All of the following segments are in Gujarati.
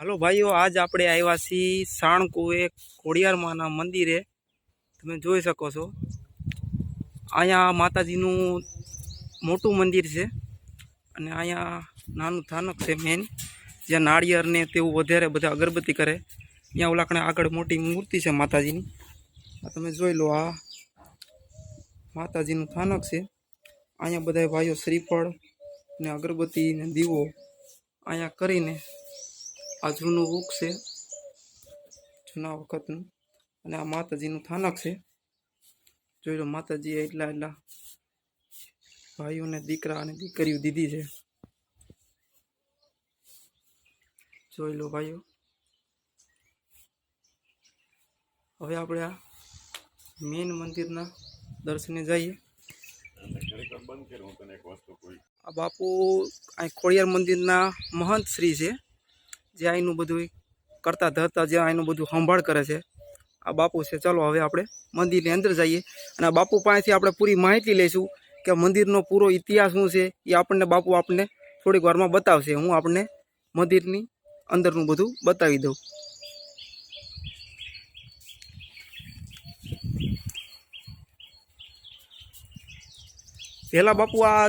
હાલો ભાઈઓ, આજ આપણે આવ્યા છીએ સાણકુએ કોડિયારમાંના મંદિરે. તમે જોઈ શકો છો. અહીંયા માતાજીનું મોટું મંદિર છે અને અહીંયા નાનું થાનક છે મેન જ્યાં નાળિયેરને તેવું વધારે બધા અગરબત્તી કરે. ત્યાં ઓલાકણે આગળ મોટી મૂર્તિ છે માતાજીની. આ તમે જોઈ લો, આ માતાજીનું થાનક છે. અહીંયા બધા ભાઈઓ શ્રીફળ ને અગરબત્તી ને દીવો અહીંયા કરીને આ જૂનું વૃક્ષ છે જૂના વખતનું. અને આ માતાજીનું થાનક છે. જોઈ લો માતાજીએ એટલા એટલા ભાઈઓને દીકરા અને દીકરીઓ દીધી છે. જોઈ લો ભાઈઓ. હવે આપણે આ મેન મંદિરના દર્શને જઈએ. આ બાપુ અહીં ખોડિયાર મંદિરના મહંત શ્રી છે. જે અહીંનું બધું કરતા ધરતા જે અહીંનું બધું સંભાળ કરે છે. આ બાપુ છે. ચાલો હવે આપણે મંદિરની અંદર જઈએ અને આ બાપુ પાસેથી આપણે પૂરી માહિતી લઈશું કે મંદિરનો પૂરો ઇતિહાસ શું છે એ આપણને બાપુ આપણને થોડીક વારમાં બતાવશે. હું આપણને મંદિરની અંદરનું બધું બતાવી દઉં. પહેલાં બાપુ આ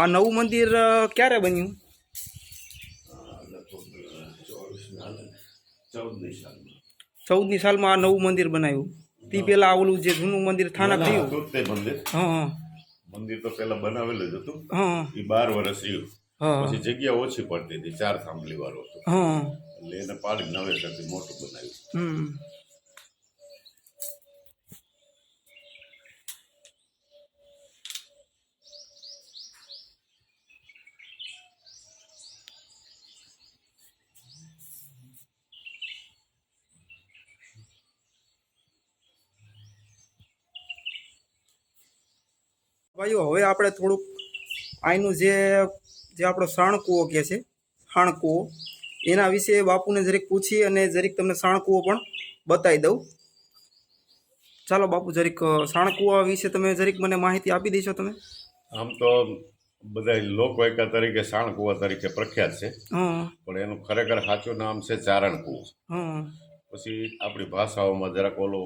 આ નવું મંદિર ક્યારે બન્યું? ચૌદની સાલમાં. આ નવું મંદિર બનાવ્યું. તે પેલા ઓલું જે જૂનું મંદિર થાનક થયું. તે મંદિર. હા મંદિર તો પેલા બનાવેલું જ હતું. હા એ બાર વર્ષ રહ્યું પછી જગ્યા ઓછી પડતી હતી ચાર થાંભલી વાળો હતો એટલે એને પાડી નવેસરથી મોટું બનાવ્યું. ભાઈઓ હવે આપણે થોડુંક અહીંનું જે જે આપણો સાણકૂવો કહે છે સાણકૂવો એના વિશે બાપુને જરીક પૂછી અને જરીક તમને સાણકૂવો પણ બતાવી દઉં. ચાલો બાપુ જરીક સાણકૂવા વિશે તમે જરીક મને માહિતી આપી દેશો તમે. આમ તો બધા લોકવાયકા તરીકે સાણકૂવા તરીકે પ્રખ્યાત છે. હા. પણ એનું ખરેખર સાચું નામ છે ચારણ કુવો હા. પછી આપણી ભાષાઓમાં જરાક ઓલો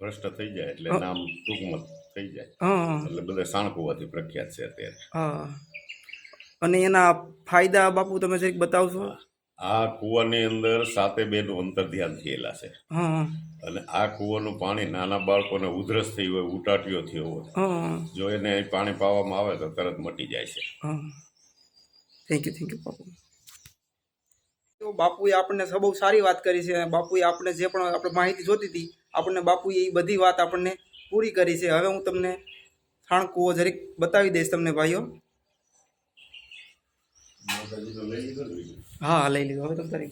ભ્રષ્ટ થઈ જાય એટલે નામ ટૂંકમાં થઈ જાય. હા એટલે બધા સાણકુવાથી પ્રખ્યાત છે અત્યારે. હા અને એના ફાયદા બાપુ તમે જરીક બતાવશો? આ કૂવાની અંદર સાતે બેનું અંતર ધ્યાન થયેલા છે. હા. અને આ કૂવાનું પાણી નાના બાળકોને ઉધરસ થઈ હોય ઉટાટીઓ થયો હોય. જો એને પાણી પાવામાં આવે તો તરત મટી જાય છે. હા. થેન્ક યુ થેન્ક યુ બાપુ. તો બાપુએ આપણને બહુ સારી વાત કરી છે. બાપુએ આપણે જે પણ આપણે માહિતી જોતી હતી આપણને બાપુએ એ બધી વાત આપણને પૂરી કરી છે. હવે હું તમને સાણકુવો જરીક બતાવી દઈશ તમને, ભાઈઓ. હા, લઈ લીધો. હવે તમે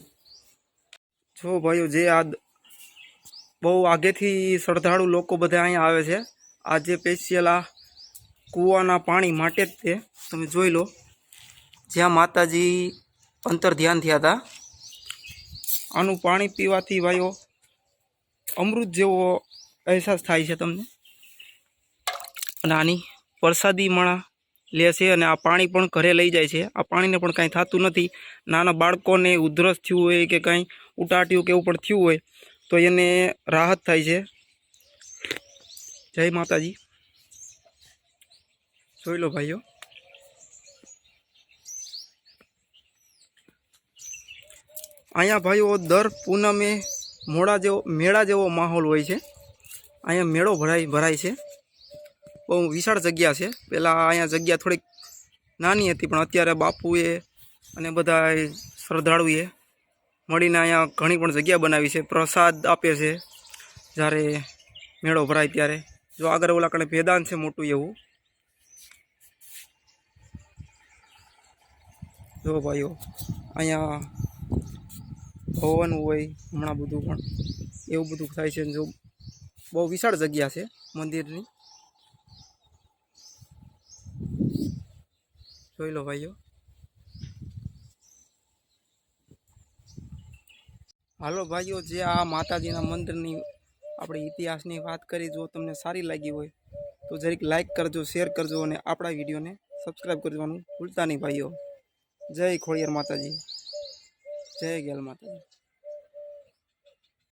જો, ભાઈઓ, જે આ બહુ આગેથી શ્રદ્ધાળુ લોકો બધા અહીંયા આવે છે. આ જે સ્પેશિયલ આ કૂવાના પાણી માટે જ તે. તમે જોઈ લો. જ્યાં માતાજી અંતર ધ્યાન થયા હતા. આનું પાણી પીવાથી, ભાઈઓ અમૃત જેવો અહેસાસ થાય છે તમને? અને આની પ્રસાદી મણા લે છે અને આ પાણી પણ ઘરે લઈ જાય છે. આ પાણીને પણ કાંઈ થતું નથી. નાના બાળકોને ઉધરસ થયું હોય કે કાંઈ ઉટાટ્યું કે એવું પણ થયું હોય, તો એને રાહત થાય છે. જય માતાજી. જોઈ લો ભાઈઓ. અહીંયા ભાઈઓ, દર પૂનમે મોડા જેવો, મેળા જેવો માહોલ હોય છે. અહીંયા મેળો ભરાય ભરાય છે. બહુ વિશાળ જગ્યા છે. પહેલાં અહીંયા જગ્યા થોડીક નાની હતી, પણ અત્યારે બાપુએ અને બધા શ્રદ્ધાળુએ મળીને અહીંયા ઘણી પણ જગ્યા બનાવી છે. પ્રસાદ આપે છે જ્યારે મેળો ભરાય ત્યારે. જો આગળ ઓલા કણે ભેદાન છે મોટું એવું. જો ભાઈઓ, અહીંયા હવન હોય, હમણાં બધું પણ એવું બધું થાય છે જો બહુ વિશાળ જગ્યા છે મંદિરની. જોઈ લો ભાઈઓ. હાલો ભાઈઓ, જે આ માતાજીના મંદિરની આપણે ઇતિહાસની વાત કરી, જો તમને સારી લાગી હોય, તો જરીક લાઈક કરજો શેર કરજો અને આપણા વિડીયોને સબસ્ક્રાઈબ કરવાનું ભૂલતા નહીં ભાઈઓ. જય ખોડિયાર માતાજી. જય ગેલ માતાજી.